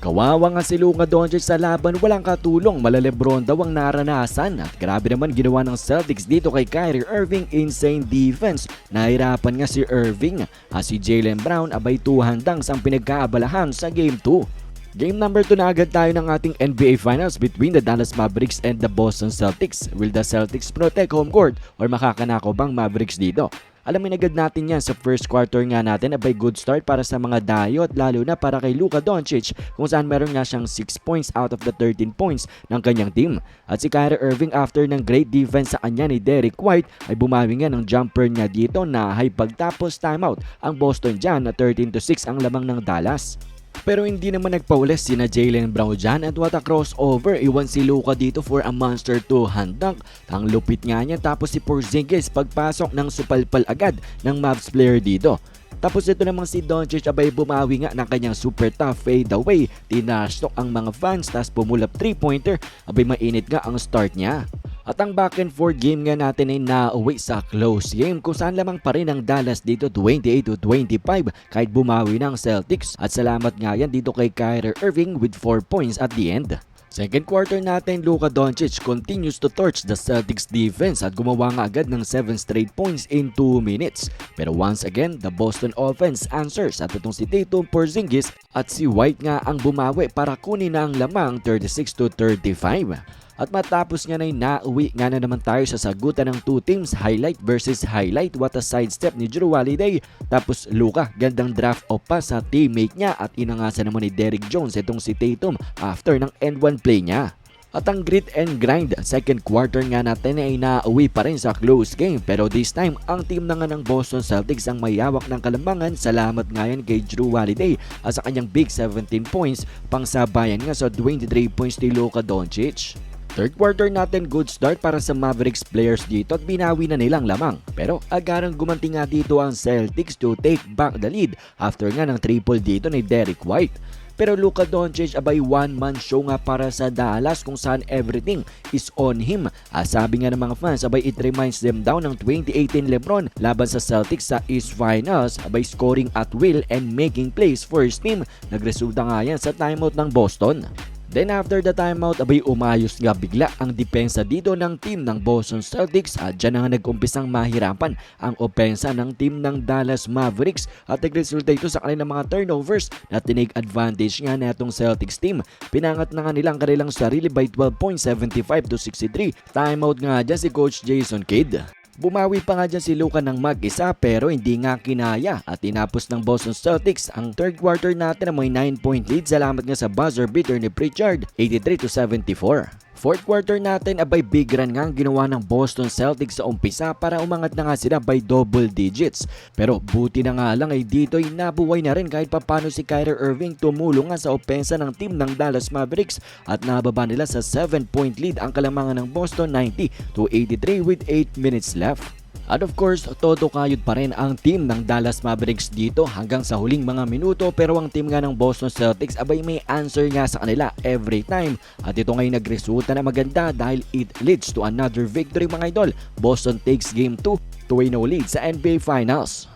Kawawa nga si Luka Doncic sa laban, walang katulong, malalebron daw ang naranasan at grabe naman ginawa ng Celtics dito kay Kyrie Irving, insane defense. Nahirapan nga si Irving, at si Jalen Brown abay tuhandang sa pinagkaabalahan sa Game 2. Game number 2 na agad tayo ng ating NBA Finals between the Dallas Mavericks and the Boston Celtics. Will the Celtics protect home court or makakanako bang Mavericks dito? Alamin agad natin yan sa first quarter nga natin abay good start para sa mga dayo lalo na para kay Luka Doncic kung saan meron nga siyang 6 points out of the 13 points ng kanyang team. At si Kyrie Irving after ng great defense sa kanya ni Derek White ay bumawi nga ng jumper niya dito na high pagtapos timeout ang Boston dyan na 13 to 6 ang lamang ng Dallas. Pero hindi naman nagpaulis sina Jalen Brown dyan at what a crossover. Iwan si Luka dito for a monster to handak. Ang lupit nga niya tapos si Porzingis pagpasok ng supalpal agad ng Mavs player dito. Tapos ito namang si Doncic abay bumawi nga ng kanyang super tough fade away. Tinastok ang mga fans tapos pumulap 3-pointer. Abay mainit nga ang start niya. At ang back and forth game nga natin ay nauwi sa close game kung saan lamang pa rin ang Dallas dito 28 to 25 kahit bumawi ng Celtics. At salamat nga yan dito kay Kyrie Irving with 4 points at the end. Second quarter natin, Luka Doncic continues to torch the Celtics defense at gumawa nga agad ng 7 straight points in 2 minutes. Pero once again, the Boston offense answers at itong si Tatum Porzingis at si White nga ang bumawi para kunin na ang lamang 36 to 35. At matapos na ay nauwi nga na naman tayo sa sagutan ng two teams, highlight versus highlight. What a sidestep ni Drew Holiday. Tapos Luka, gandang draft off pa sa teammate niya at inangasan naman ni Derrick Jones itong si Tatum after ng end one play niya. At ang grit and grind, second quarter nga natin ay nauwi pa rin sa close game. Pero this time, ang team na nga ng Boston Celtics ang mayawak ng kalambangan. Salamat nga yan kay Drew Holiday at sa kanyang big 17 points, pangsabayan nga sa 23 points ni Luka Doncic. Third quarter natin good start para sa Mavericks players dito at binawi na nilang lamang. Pero agarang gumanti nga dito ang Celtics to take back the lead after nga ng triple dito ni Derek White. Pero Luka Doncic abay one man show nga para sa Dallas kung saan everything is on him. Ah, sabi nga ng mga fans abay it reminds them down ng 2018 Lebron laban sa Celtics sa East Finals abay scoring at will and making plays for his team. Nagresulta nga yan sa timeout ng Boston. Then after the timeout, abay umayos nga bigla ang depensa dito ng team ng Boston Celtics at dyan na nga nag-umpisang mahirapan ang opensa ng team ng Dallas Mavericks at nagresulta ito sa kanilang mga turnovers na tinake advantage nga na itong Celtics team. Pinangat na nga nilang kanilang sarili by 12 points, 75 to 63. Timeout nga dyan si Coach Jason Kidd. Bumawi pa nga dyan si Luka ng mag-isa pero hindi nga kinaya at tinapos ng Boston Celtics ang third quarter natin na may 9 point lead salamat nga sa buzzer beater ni Pritchard 83 to 74. Fourth quarter natin abay big run nga ang ginawa ng Boston Celtics sa umpisa para umangat na nga sila by double digits. Pero buti na nga lang ay dito ay nabuhay na rin kahit papano si Kyrie Irving tumulong nga sa opensa ng team ng Dallas Mavericks at nababa nila sa 7 point lead ang kalamangan ng Boston 90 to 83 with 8 minutes left. At of course, todo kayod pa rin ang team ng Dallas Mavericks dito hanggang sa huling mga minuto pero ang team nga ng Boston Celtics abay may answer nga sa kanila every time. At ito ngay nagresulta na maganda dahil it leads to another victory mga idol. Boston takes game 2 to a no lead sa NBA Finals.